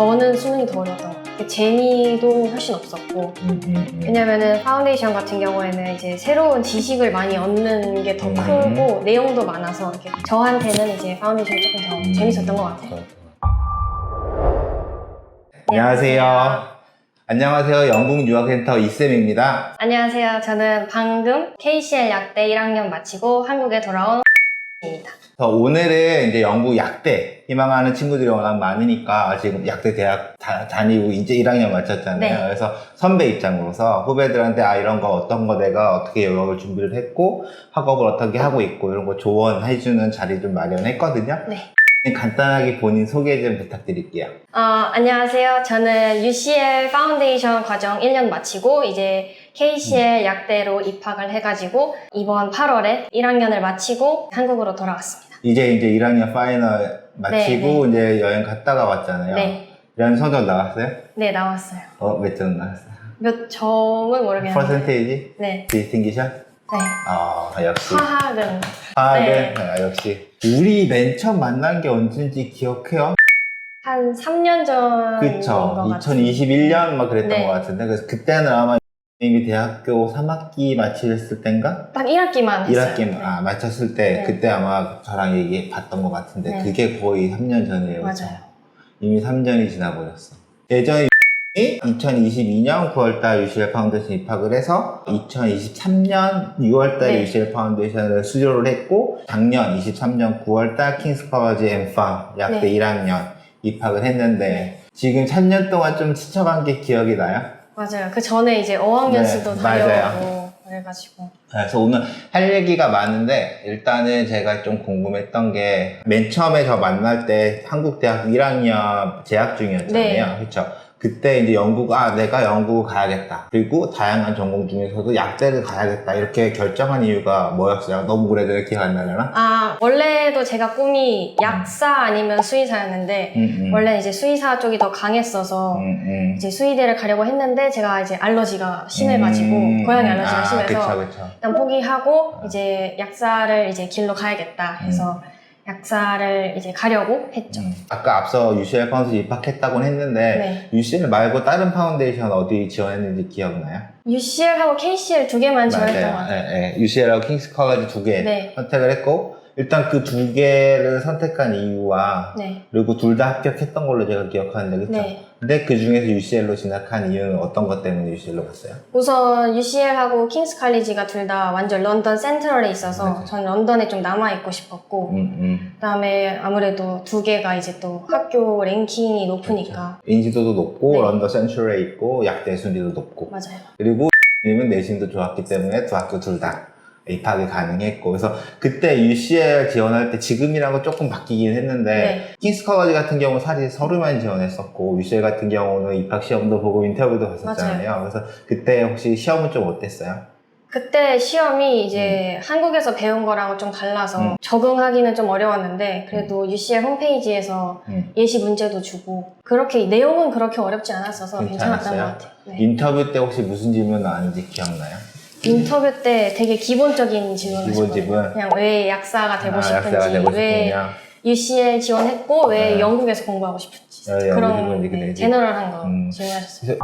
저는 수능이 더 같아요. 재미도 훨씬 없었고 음, 음, 음. 왜냐면은 파운데이션 같은 경우에는 이제 새로운 지식을 많이 얻는 게 더 음. 크고 내용도 많아서 이렇게 저한테는 이제 파운데이션이 조금 더 음. 재밌었던 것 같아요. 안녕하세요. 안녕하세요. 영국 유학센터 이쌤입니다. 안녕하세요. 저는 방금 KCL 약대 1학년 마치고 한국에 돌아온 오늘은 이제 영국 약대 희망하는 친구들이 워낙 많으니까 지금 약대 대학 다, 다니고 이제 1학년 마쳤잖아요. 네. 그래서 선배 입장으로서 후배들한테 아 이런 거 어떤 거 내가 어떻게 유학을 준비를 했고 학업을 어떻게 하고 있고 이런 거 조언해주는 자리 좀 마련했거든요. 네. 간단하게 본인 소개 좀 부탁드릴게요. 어, 안녕하세요. 저는 UCL 파운데이션 과정 1년 마치고 이제 음. KCL 약대로 입학을 해가지고 이번 8월에 1학년을 마치고 한국으로 돌아왔습니다. 이제 이제 1학년 파이널 마치고 이제 여행 갔다가 왔잖아요. 네, 이런 성적 나왔어요? 네 나왔어요. 어, 몇 점 나왔어요? 몇 점은 모르겠는데. 퍼센테이지? 네, 디스팅기션? 네. 아, 역시. 화학은 화학은 네. 아, 역시. 우리 맨 처음 만난 게 언제인지 기억해요? 한 3년 전인 그쵸. 것 같아요. 2021년 막 그랬던 네. 것 같은데. 그래서 그때는 아마 이미 대학교 3학기 마쳤을 땐가? 딱 1학기만 했어요. 1학기 아, 마쳤을 때 네. 그때 아마 저랑 얘기 봤던 것 같은데 네. 그게 거의 3년 전이에요. 맞아요. 이미 3년이 지나버렸어. 예전에 2022년 9월달 UCL 파운데이션 입학을 해서 2023년 6월달 네. UCL 파운데이션을 수료를 했고 작년 23년 9월달 킹스 커버지 엠팜 약대 네. 1학년 입학을 했는데 네. 지금 3년 동안 좀 스쳐간 게 기억이 나요? 맞아요. 그 전에 이제 어학연수도 네, 다녀오고 그래가지고 그래서 오늘 할 얘기가 많은데 일단은 제가 좀 궁금했던 게 맨 처음에 저 만날 때 한국 대학 1학년 재학 중이었잖아요. 네. 그렇죠. 그때 이제 영국 아 내가 영국 가야겠다. 그리고 다양한 전공 중에서도 약대를 가야겠다 이렇게 결정한 이유가 뭐였어요? 너무 오래전에 기억 안 나려나? 아 원래도 제가 꿈이 약사 아니면 수의사였는데 음, 음. 원래 이제 수의사 쪽이 더 강했어서 음, 음. 이제 수의대를 가려고 했는데 제가 이제 알러지가 심해가지고 음, 고양이 음. 알러지가 아, 심해서 그쵸, 그쵸. 일단 포기하고 이제 약사를 이제 길로 가야겠다 해서 약사를 이제 가려고 했죠. 음. 아까 앞서 UCL 파운데이션 입학했다고는 했는데 네. UCL 말고 다른 파운데이션 어디 지원했는지 기억나요? UCL하고 KCL 두 개만 지원했던 것 같아요. 네, 네. UCL하고 킹스 컬러지 두 개 네. 선택을 했고 일단 그 두 개를 선택한 이유와 네. 그리고 둘 다 합격했던 걸로 제가 기억하는데 그렇죠? 네. 근데 그 중에서 UCL로 진학한 이유는 어떤 것 때문에 UCL로 갔어요? 우선 UCL하고 킹스 칼리지가 둘 다 완전 런던 센트럴에 있어서 맞아요. 전 런던에 좀 남아 있고 싶었고 음, 음. 그다음에 아무래도 두 개가 이제 또 학교 랭킹이 높으니까 인지도도 높고 네. 런던 센츄럴에 있고 약대 순위도 높고 맞아요. 그리고 님은 내신도 좋았기 때문에 두 학교 둘 다 입학이 가능했고 그래서 그때 UCL 지원할 때 지금이랑은 조금 바뀌긴 했는데 네. 킹스 컬러지 같은 경우 는 사실 서류만 지원했었고 UCL 같은 경우는 입학 시험도 보고 인터뷰도 봤었잖아요. 그래서 그때 혹시 시험은 좀 어땠어요? 그때 시험이 이제 한국에서 배운 거랑은 좀 달라서 음. 적응하기는 좀 어려웠는데 그래도 UCL 홈페이지에서 음. 예시 문제도 주고 그렇게 내용은 그렇게 어렵지 않았어서 괜찮았던 것 괜찮았어요? 같아요. 네. 인터뷰 때 혹시 무슨 질문 나왔는지 기억나요? 인터뷰 때 되게 기본적인 질문을 기본 하셨거든요. 질문? 그냥 왜 약사가 되고 아, 싶은지, 약사가 되고 왜? UCL 지원했고 왜 네. 영국에서 공부하고 싶은지 어, 영국 그런 네. 제너럴한 거 음. 질문하셨어요.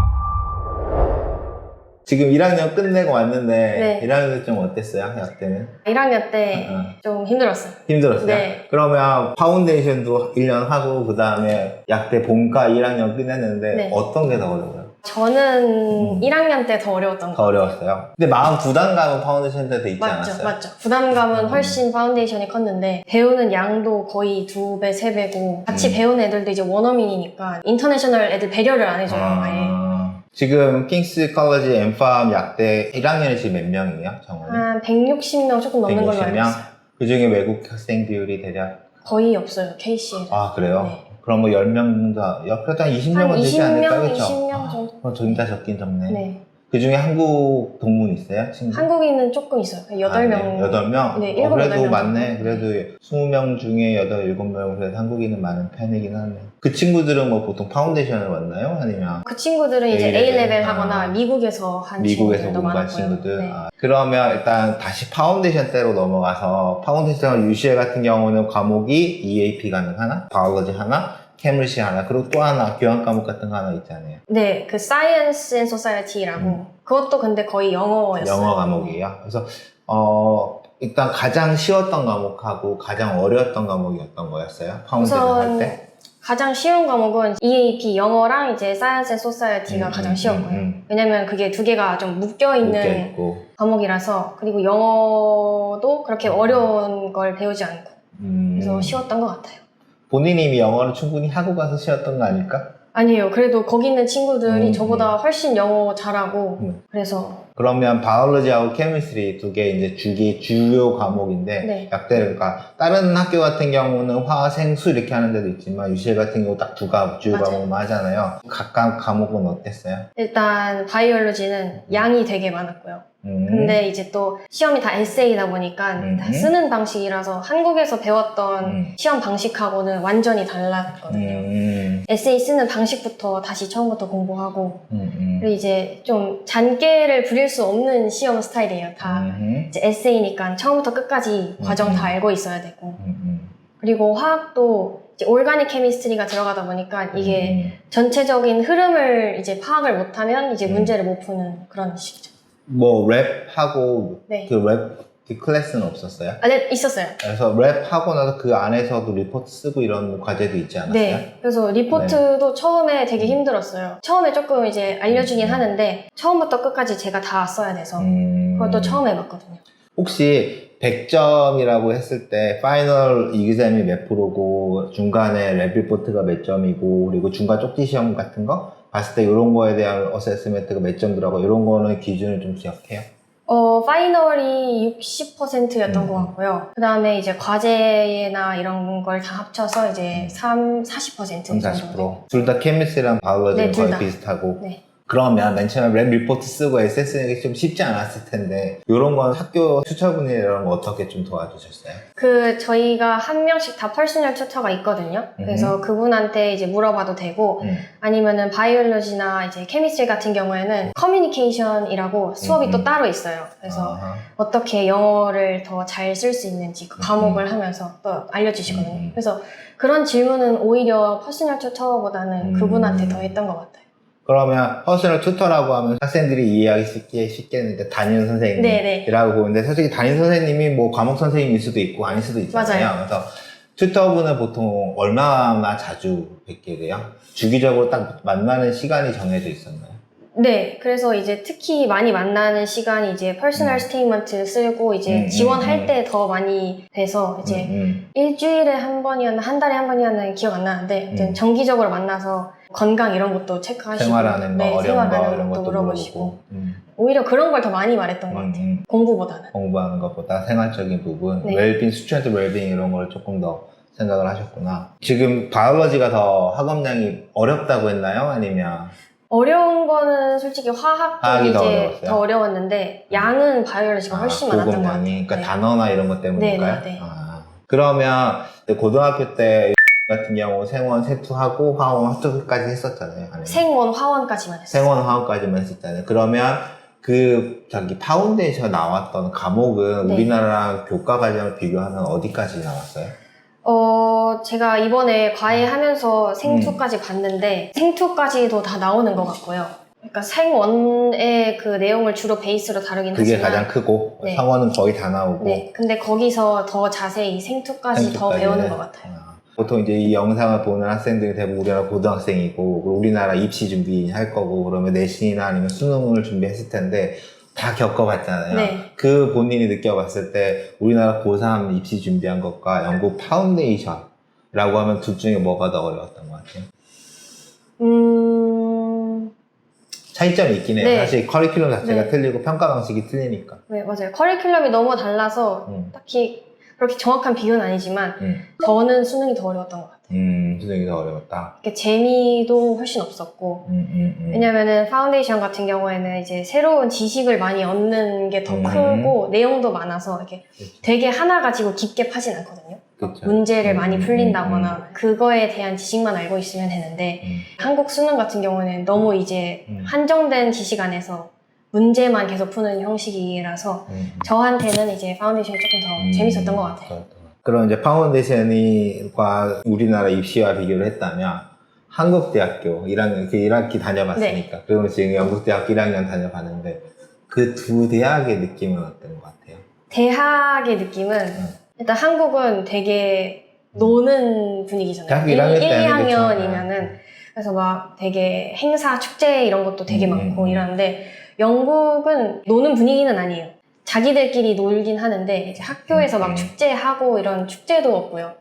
지금 1학년 끝내고 왔는데 네. 1학년 좀 어땠어요? 약때는? 1학년 때 어. 좀 힘들었어요. 힘들었어요? 네. 그러면 파운데이션도 1년 하고 그 다음에 약대 본과 1학년 끝냈는데 네. 어떤 게 더 어려워요? 저는 음. 1학년 때 더 어려웠던 것 더 같아요. 어려웠어요? 근데 마음 부담감은 파운데이션 때도 있지 맞죠, 않았어요? 맞죠. 부담감은 음. 훨씬 파운데이션이 컸는데 배우는 양도 거의 두 배, 세 배고 같이 음. 배우는 애들도 이제 원어민이니까 인터내셔널 애들 배려를 안 해줘요, 아예. 아, 지금 킹스 컬러지 엠팜 약대 1학년이 지금 몇 명이에요? 정원이? 한 160명 조금 넘는 걸로 알고 160명? 있어요. 그 중에 외국 학생 비율이 대략 거의 없어요, KCL. 아 그래요? 네. 그럼 뭐 10명 다 그래도 한 20명은 한 되지 않을까 20명, 그렇죠? 20명 정도. 어, 적다 적긴 적네. 네. 그 중에 한국 동문 있어요? 친구? 한국인은 조금 있어요. 8명. 아, 8명? 네, 어, 일곱, 그래도 여덟 명 많네. 그래도 20명 중에 8, 7명 그래도 한국인은 많은 편이긴 하네. 그 친구들은 뭐 보통 파운데이션을 왔나요? 아니면 그 친구들은 이제 A-level. A-레벨 아. 하거나 미국에서 한 미국에서 친구들도 공부한 많았고요. 친구들? 네. 아, 그러면 일단 다시 파운데이션 때로 넘어가서 파운데이션 UCL 같은 경우는 과목이 EAP 가능하나? 바이올로지 하나? 케미시 하나, 그리고 또 하나 교양 과목 같은 거 하나 있잖아요. 네, 그 and Society라고 음. 그것도 근데 거의 영어였어요. 영어 과목이에요. 그래서 어 일단 가장 쉬웠던 과목하고 가장 어려웠던 과목이 어떤 거였어요? 파운데이션 할 우선 때? 가장 쉬운 과목은 EAP 영어랑 이제 Science and Society가 음, 가장 음, 쉬웠고요. 음, 음. 왜냐면 그게 두 개가 좀 묶여 있는. 과목이라서 그리고 영어도 그렇게 어려운 걸 배우지 않고 음, 그래서 쉬웠던 것 같아요. 본인이 이미 영어를 충분히 하고 가서 쉬웠던 거 아닐까? 아니에요. 그래도 거기 있는 친구들이 음, 저보다 훨씬 영어 잘하고 음. 그래서 그러면 바이올로지하고 케미스트리 두 개 이제 주기 주요 과목인데 네. 약대를 그러니까 다른 학교 같은 경우는 화, 생, 수 이렇게 하는 데도 있지만 유실 같은 경우 딱 두과 주요 맞아요. 과목만 하잖아요. 각각 과목은 어땠어요? 일단 바이올로지는 양이 되게 많았고요. 음. 근데 이제 또 시험이 다 에세이다 보니까 음. 다 쓰는 방식이라서 한국에서 배웠던 음. 시험 방식하고는 완전히 달랐거든요. 음, 에세이 쓰는 방식부터 다시 처음부터 공부하고 음, 음. 그리고 이제 좀 잔꾀를 부릴 수 없는 시험 스타일이에요. 다 음, 이제 에세이니까 처음부터 끝까지 과정 음. 다 알고 있어야 되고 음, 음. 그리고 화학도 이제 올가닉 케미스트리가 들어가다 보니까 이게 음. 전체적인 흐름을 이제 파악을 못하면 이제 음. 문제를 못 푸는 그런 식이죠. 뭐 랩하고 네. 그 랩 그 클래스는 없었어요? 아, 네, 있었어요. 그래서 랩하고 나서 그 안에서도 리포트 쓰고 이런 과제도 있지 않았어요? 네. 그래서 리포트도 처음에 되게 힘들었어요. 처음에 조금 이제 알려주긴 음. 하는데 처음부터 끝까지 제가 다 써야 돼서 음. 그것도 처음 해봤거든요. 혹시 100점이라고 했을 때 파이널 이기셈이 몇 프로고 중간에 랩 리포트가 몇 점이고 그리고 중간 쪽지 시험 같은 거 봤을 때 이런 거에 대한 어세스멘트가 몇 점 들어가고 이런 거는 기준을 좀 기억해요. 어, 파이널이 60%였던 음. 것 같고요. 그 다음에 이제 과제나 이런 걸 다 합쳐서 이제 3, 40% 3, 정도. 40%. 둘다 케미스트랑 바이올로지는 네, 둘 거의 다. 비슷하고. 네. 그러면 맨 처음에 랩 리포트 쓰고 에세 쓰는 게좀 쉽지 않았을 텐데 이런 건 학교 추천분이 이런 거 어떻게 좀 도와주셨어요? 그 저희가 한 명씩 다 퍼스널 튜터가 있거든요. 그래서 그분한테 이제 물어봐도 되고 음. 아니면은 바이올로지나 이제 케미스트리 같은 경우에는 커뮤니케이션이라고 수업이 음, 또 음. 따로 있어요. 그래서 아하. 어떻게 영어를 더 잘 쓸 수 있는지 그 과목을 하면서 또 알려주시거든요. 음, 음. 그래서 그런 질문은 오히려 퍼스널 튜터보다는 음. 그분한테 더 했던 것 같아요. 그러면 퍼스널 튜터라고 하면 학생들이 이해하기 쉽게 쉽겠는데 담임 선생님이라고. 보는데 솔직히 담임 선생님이 뭐 과목 선생님일 수도 있고 아닐 수도 있잖아요. 맞아요. 그래서 튜터분은 보통 얼마나 자주 뵙게 돼요? 주기적으로 딱 만나는 시간이 정해져 있었나요? 네, 그래서 이제 특히 많이 만나는 시간이 이제 퍼스널 음. 스테이먼트 쓸고 이제 음, 지원할 음, 때더 많이 돼서 이제 음, 일주일에 한 번이었나 한 달에 한 번이었나 기억 안 나는데 음. 정기적으로 만나서 건강 이런 것도 음. 체크하시고 생활하는 거 네, 어려운 거 생활하는 이런 것도 물어보시고 음, 오히려 그런 걸 더 많이 말했던 것 음, 같아요. 음. 공부보다는. 공부하는 것보다 생활적인 부분, 네. 웰빙, 스튜던트 웰빙 이런 걸 조금 더 생각을 하셨구나. 지금 바이올로지가 더 학업량이 어렵다고 했나요? 아니면 어려운 거는 솔직히 화학도 화학이 이제 더 더, 어려웠어요? 어려웠는데 양은 바이올로지가 훨씬 아, 많았던 것 같아요. 고급량이 그러니까 네. 단어나 이런 것 때문일까요? 네, 네, 네. 아, 그러면 고등학교 때 같은 경우 생원 세투하고 화원 화투까지 했었잖아요. 아니면 생원 화원까지만 했어요. 생원 화원까지만 했었잖아요. 그러면 그 저기 파운데이션 나왔던 과목은 네. 우리나라랑 교과 과정을 비교하면 어디까지 나왔어요? 어, 제가 이번에 과외하면서 음. 생투까지 봤는데, 생투까지도 다 나오는 것 같고요. 그러니까 생원의 그 내용을 주로 베이스로 다루긴 그게 하지만, 가장 크고 네. 성원은 거의 다 나오고 네. 근데 거기서 더 자세히 생투까지 더 생투까지는. 배우는 것 같아요. 아, 보통 이제 이 영상을 보는 학생들이 대부분 우리나라 고등학생이고 우리나라 입시 준비할 거고 그러면 내신이나 아니면 수능을 준비했을 텐데 다 겪어봤잖아요. 네. 그 본인이 느껴봤을 때 우리나라 고3 입시 준비한 것과 영국 파운데이션라고 하면 둘 중에 뭐가 더 어려웠던 것 같아요? 음, 차이점이 있긴 해요. 네. 사실 커리큘럼 자체가 네. 틀리고 평가 방식이 틀리니까. 네, 맞아요. 커리큘럼이 너무 달라서 음, 딱히 그렇게 정확한 비교는 아니지만, 음, 저는 수능이 더 어려웠던 것 같아요. 음, 수능이 더 어려웠다. 이렇게 재미도 훨씬 없었고, 음, 음, 음. 왜냐면은 파운데이션 같은 경우에는 이제 새로운 지식을 많이 얻는 게 더 음. 크고 내용도 많아서 이렇게 그렇죠. 되게 하나 가지고 깊게 파진 않거든요. 그쵸. 문제를 음, 많이 음, 풀린다거나 그거에 대한 지식만 알고 있으면 되는데 음, 한국 수능 같은 경우는 너무 이제 음. 한정된 지식 안에서 문제만 계속 푸는 형식이라서 음, 음. 저한테는 이제 파운데이션이 조금 더 음, 재밌었던 것 같아요. 그럼 이제 파운데이션과 우리나라 입시와 비교를 했다면 한국 대학교 1학년 그 1학기 다녀봤으니까 그리고 지금 영국 대학교 1학년 다녀봤는데 그 두 대학의 느낌은 어떤 것 같아요? 대학의 느낌은 일단 한국은 되게 노는 분위기잖아요. 대학교 1, 1학년 때는 2학년이면은 그래서 막 되게 행사, 축제 이런 것도 되게 음, 많고 음. 이러는데 영국은 노는 분위기는 아니에요. 자기들끼리 놀긴 하는데 이제 학교에서 음, 막 음. 축제하고 이런 축제도 없고요.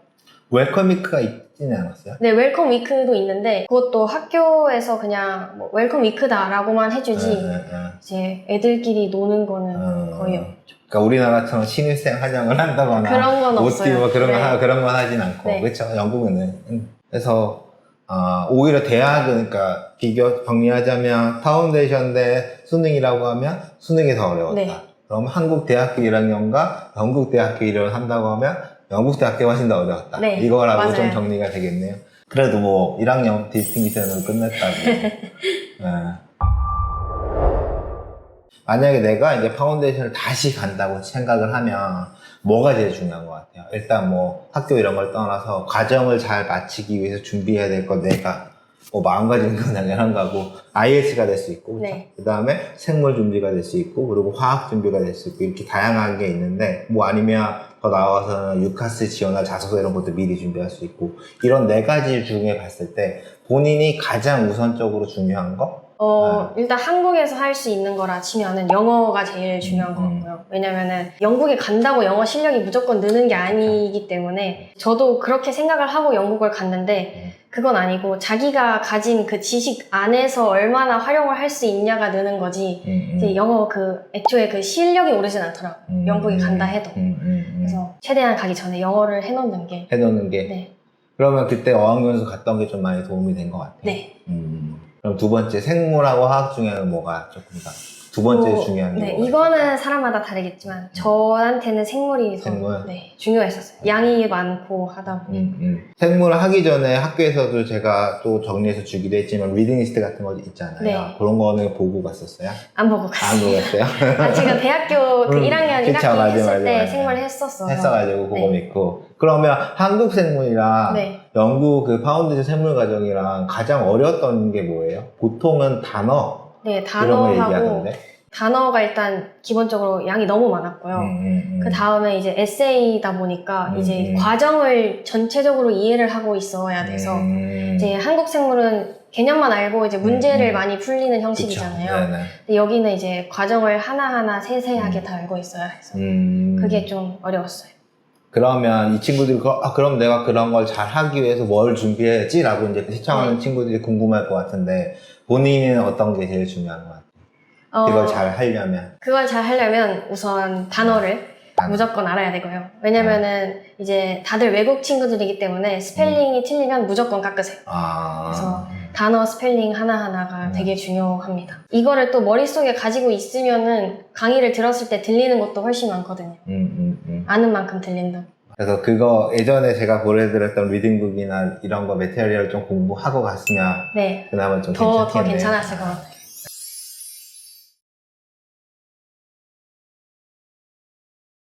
웰컴 위크가 있지는 않았어요? 네, 웰컴 위크도 있는데 그것도 학교에서 그냥 뭐 웰컴 위크다라고만 해주지 응, 응, 응. 이제 애들끼리 노는 거는 음. 거의 없죠. 그러니까 우리나라처럼 신입생 환영을 한다거나 그런 건 옷 없어요. 띄고 그런 거 네. 하- 그런 건 하진 않고 네. 그렇죠 영국은 음. 그래서 아, 오히려 대학은 그러니까 비교 정리하자면 파운데이션 대 수능이라고 하면 수능이 더 어려웠다. 네. 그럼 한국 대학교 1학년과 영국 대학교 1학년 한다고 하면 영국 대학교가 훨씬 더 어려웠다. 네, 이거라고 맞아요. 좀 정리가 되겠네요. 그래도 뭐 1학년 디스팅션으로 끝냈다고. 예. 만약에 내가 이제 파운데이션을 다시 간다고 생각을 하면 뭐가 제일 중요한 것 같아요. 일단 뭐 학교 이런 걸 떠나서 과정을 잘 마치기 위해서 준비해야 될 거 내가 뭐 마음가짐 그냥 이런 거고 IELTS가 될 수 있고 네. 그 다음에 생물 준비가 될 수 있고 그리고 화학 준비가 될 수 있고 이렇게 다양한 게 있는데 뭐 아니면 더 나아가서는 유카스 지원할 자소서 이런 것도 미리 준비할 수 있고 이런 네 가지 중에 봤을 때 본인이 가장 우선적으로 중요한 거 어, 일단 한국에서 할 수 있는 거라 치면은 영어가 제일 중요한 것 음. 같고요. 왜냐면은 영국에 간다고 영어 실력이 무조건 느는 게 아니기 때문에 저도 그렇게 생각을 하고 영국을 갔는데 음. 그건 아니고 자기가 가진 그 지식 안에서 얼마나 활용을 할 수 있냐가 느는 거지 음, 음. 이제 영어 그 애초에 그 실력이 오르진 않더라고요. 음, 영국에 음, 간다 해도. 그래서 최대한 가기 전에 영어를 해놓는 게 해놓는 게 네. 그러면 그때 어학연수 갔던 게 좀 많이 도움이 된 것 같아요. 네. 음. 그럼 두 번째 생물하고 화학 중에는 뭐가 조금 더 두 번째 뭐, 중요한 게 네, 뭐가 이거는? 사람마다 다르겠지만 저한테는 생물이 더 생물? 네, 중요했었어요. 양이 많고 하다 보니 음, 음. 생물을 하기 전에 학교에서도 제가 또 정리해서 주기도 했지만 리딩 리스트 같은 거 있잖아요. 네. 그런 거는 보고 갔었어요? 안 보고 안 갔어요. 보고 갔어요? 아, 제가 대학교 그 음, 1학년 그쵸, 1학기 맞아요, 했을 맞아요, 때 맞아요. 생물 했었어요. 했어가지고 그거 네. 믿고 그러면 한국 생물이랑 네. 영국 그 파운드에이션 생물 과정이랑 가장 어려웠던 게 뭐예요? 보통은 단어 네, 단어하고. 단어가 일단 기본적으로 양이 너무 많았고요. 음, 음, 음. 그 다음에 이제 에세이다 보니까 음, 이제 음. 과정을 전체적으로 이해를 하고 있어야 돼서 음. 이제 한국 생물은 개념만 알고 이제 문제를 음, 음. 많이 풀리는. 형식이잖아요. 네네. 근데 여기는 이제 과정을 하나하나 세세하게 음. 다 알고 있어야 해서 음. 그게 좀 어려웠어요. 그러면 이 친구들이 그- 아, 그럼 내가 그런 걸 잘 하기 위해서 뭘 준비해야지라고 이제 시청하는 네. 친구들이 궁금할 것 같은데 본인은 어떤 게 제일 중요한 것 같아요? 어, 그걸 잘 하려면 그걸 잘 하려면 우선 단어를 단어. 무조건 알아야 되고요. 왜냐면은 이제 다들 외국 친구들이기 때문에 스펠링이 틀리면 무조건 깎으세요. 아 그래서 단어 스펠링 하나하나가 음. 되게 중요합니다. 이거를 또 머릿속에 가지고 있으면은 강의를 들었을 때 들리는 것도 훨씬 많거든요. 음, 음, 음. 아는 만큼 들린다. 그래서 그거 예전에 제가 보내드렸던 리딩북이나 이런 거 메테리얼 좀 공부하고 갔으면 네. 그나마 좀 더, 더 괜찮겠네요. 괜찮았을 것 같아요.